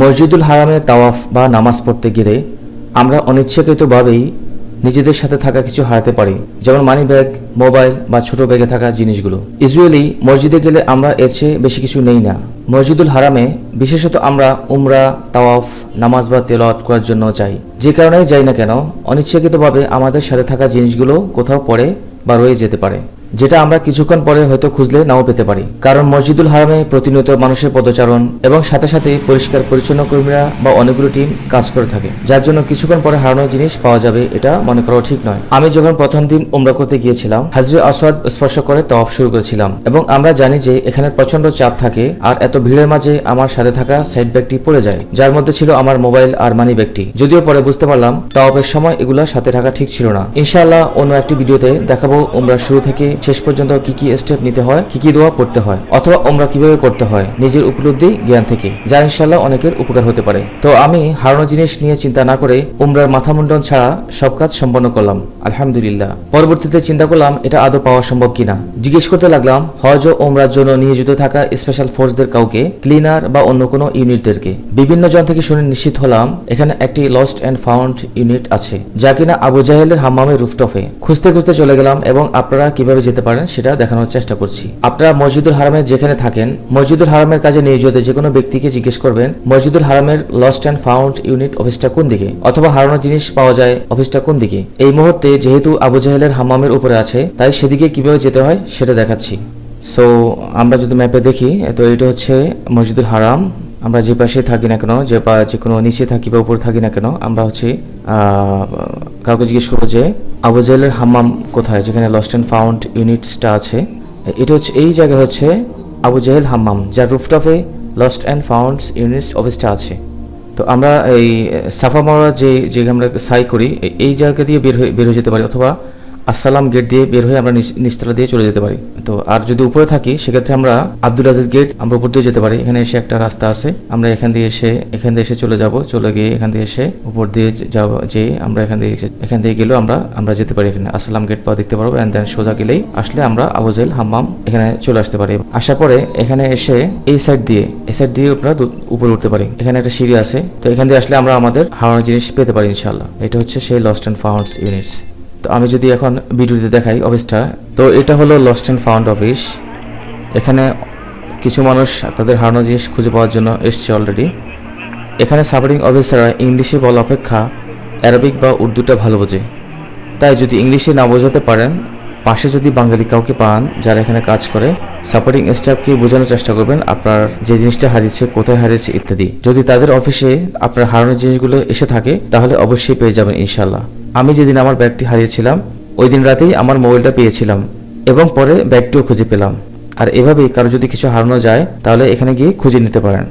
মসজিদুল হারামে তাওয়াফ বা নামাজ পড়তে গেলে আমরা অনিচ্ছাকৃতভাবেই নিজেদের সাথে থাকা কিছু হারাতে পারি, যেমন মানি ব্যাগ মোবাইল বা ছোট ব্যাগে থাকা জিনিসগুলো। ইউজুয়ালি মসজিদে গেলে আমরা এর চেয়ে বেশি কিছু নেই না। মসজিদুল হারামে বিশেষত আমরা উমরা, তাওয়াফ, নামাজ বা তেলাওয়াত করার জন্য যাই। যে কারণে যাই না কেন, অনিচ্ছাকৃতভাবে আমাদের সাথে থাকা জিনিসগুলো কোথাও পড়ে বা রয়ে যেতে পারে। যেটা আমরা কিছুক্ষণ পরে হয়তো খুঁজলে নাও পেতে পারি। কারণ মসজিদুল হারামে প্রতিনিয়ত মানুষের পদচারণ এবং সাথে সাথে পরিষ্কার পরিচ্ছন্ন কর্মীরা বা অনেকগুলো টিম কাজ করে থাকে। যার জন্য কিছুক্ষণ পরে হারানো জিনিস পাওয়া যাবে এটা মনে করা ঠিক নয়। আমি যখন প্রথম দিন উমরা করতে গিয়েছিলাম, হাজরে আসওয়াদ স্পর্শ করে তওয়াফ শুরু করেছিলাম এবং আমরা জানি যে এখানে প্রচণ্ড চাপ থাকে আর এত ভিড়ের মাঝে আমার সাথে থাকা সাইড ব্যাগটি পড়ে যায়, যার মধ্যে ছিল আমার মোবাইল আর মানি ব্যাগটি যদিও পরে বুঝতে পারলাম তওয়াফের সময় এগুলো সাথে থাকা ঠিক ছিল না। ইনশাআল্লাহ অন্য একটি ভিডিওতে দেখাবো উমরা শুরু থেকে শেষ পর্যন্ত কি কি স্টেপ নিতে হয়, কি কি দোয়া পড়তে হয়, অথবা উমরা কীভাবে করতে হয়, নিজের উপলব্ধি, জ্ঞান থেকে, যা ইনশাআল্লাহ অনেকের উপকার হতে পারে। তো আমি হারানো জিনিস নিয়ে চিন্তা না করে উমরার মাথা মুন্ডন ছাড়া সব কাজ সম্পন্ন করলাম, আলহামদুলিল্লাহ। পরবর্তীতে চিন্তা করলাম, এটা আদৌ পাওয়া সম্ভব কিনা। জিজ্ঞেস করতে লাগলাম, হজ ও উমরার জন্য নিয়োজিত থাকা স্পেশাল ফোর্সদের কাউকে ক্লিনার বা অন্য কোনো ইউনিটদেরকে বিভিন্ন জন থেকে শুনে নিশ্চিত হলাম, এখানে একটি লস্ট অ্যান্ড ফাউন্ড ইউনিট আছে, যা কিনা আবু জাহেলের হাম্মামের রুফটপে খুঁজতে খুঁজতে চলে গেলাম এবং আপনারা কীভাবে যেতে পারেন, সেটা দেখানোর চেষ্টা করছি। আপনারা মসজিদুল হারামে যেখানে থাকেন, মসজিদুল হারামের কাজে নিয়োজিত যে কোনো ব্যক্তিকে জিজ্ঞেস করবেন, মসজিদুল হারামের লস্ট অ্যান্ড ফাউন্ড ইউনিট অফিসটা কোন দিকে? অথবা হারানো জিনিস পাওয়া যায় অফিসটা কোন দিকে? এই মুহূর্তে যেহেতু আবু জাহেলের হাম্মামের উপরে আছে, তাই সেদিকে কীভাবে যেতে হয়, সেটা দেখাচ্ছি। সো আমরা যদি ম্যাপে দেখি, তো এটা হচ্ছে মসজিদুল হারাম আমরা যে পাশে থাকি না কেন, যে বা যে কোনো নিচে থাকি বা উপরে থাকি না কেন, আমরা হচ্ছে কাউকে জিজ্ঞেস করব যে, আবু জাহেলের হাম্মাম কোথায়? যেখানে লস্ট অ্যান্ড ফাউন্ড ইউনিটসটা আছে। এটা হচ্ছে, এই জায়গা হচ্ছে আবু জাহেল হাম্মাম, যার রুফটপে লস্ট অ্যান্ড ফাউন্ড ইউনিটস অফিসটা আছে। তো আমরা এই, সাফা মারা যে যে আমরা সাই করি, এই জায়গা দিয়ে বের হয়ে বের হয়ে যেতে পারি, অথবা আসসালাম গেট দিয়ে বের হয়ে আমরা নিচ- নিচতলা দিয়ে চলে যেতে পারি। তো আর যদি উপরে থাকি, সেক্ষেত্রে আমরা আব্দুল আজিজ গেট আমরা উপর দিয়ে যেতে পারি। এখানে এসে একটা রাস্তা আছে। আমরা এখান দিয়ে এসে, এখান দিয়ে এসে চলে যাব। চলে গিয়ে এখান দিয়ে এসে উপর দিয়ে যাব, যে আমরা এখান দিয়ে এখান দিয়ে গেলেও আমরা আমরা যেতে পারি এখানে। আসসালাম গেট পাওয়া দেখতে পারব। অ্যান্ড দেন সোজা গেলেই আসলে আমরা আবুজেল হাম্মাম এখানে চলে আসতে পারি। আসার পরে এখানে এসে এই সাইড দিয়ে, এই সাইড দিয়ে আমরা উপরে উঠতে পারি। এখানে একটা সিঁড়ি আছে। তো এখান দিয়ে আসলে আমরা আমাদের হারানো জিনিস পেতে পারি ইনশাল্লাহ এটা হচ্ছে সেই লস্ট অ্যান্ড ফাউন্ডস ইউনিটস তো আমি যদি এখন ভিডিওতে দেখাই অফিসটা, তো এটা হলো লস্ট অ্যান্ড ফাউন্ড অফিস এখানে কিছু মানুষ তাদের হারানো জিনিস খুঁজে পাওয়ার জন্য এসছে অলরেডি এখানে সাপোর্টিং অফিসাররা ইংলিশে বলা অপেক্ষা অ্যারাবিক বা উর্দুটা ভালো বোঝে। তাই যদি ইংলিশে না বোঝাতে পারেন, পাশে যদি বাঙালি কাউকে পান যারা এখানে কাজ করে সাপোর্টিং স্টাফকে বোঝানোর চেষ্টা করবেন আপনার যে জিনিসটা হারিয়েছে, কোথায় হারিয়েছে ইত্যাদি। যদি তাদের অফিসে আপনার হারানোর জিনিসগুলো এসে থাকে, তাহলে অবশ্যই পেয়ে যাবেন ইনশাল্লাহ আমি যেদিন আমার ব্যাগটি হারিয়েছিলাম ওই দিন রাতেই আমার মোবাইলটা পেয়েছিলাম এবং পরে ব্যাগটিও খুঁজে পেলাম। আর এভাবেই কারও যদি কিছু হারানো যায়, তাহলে এখানে গিয়ে খুঁজে নিতে পারেন।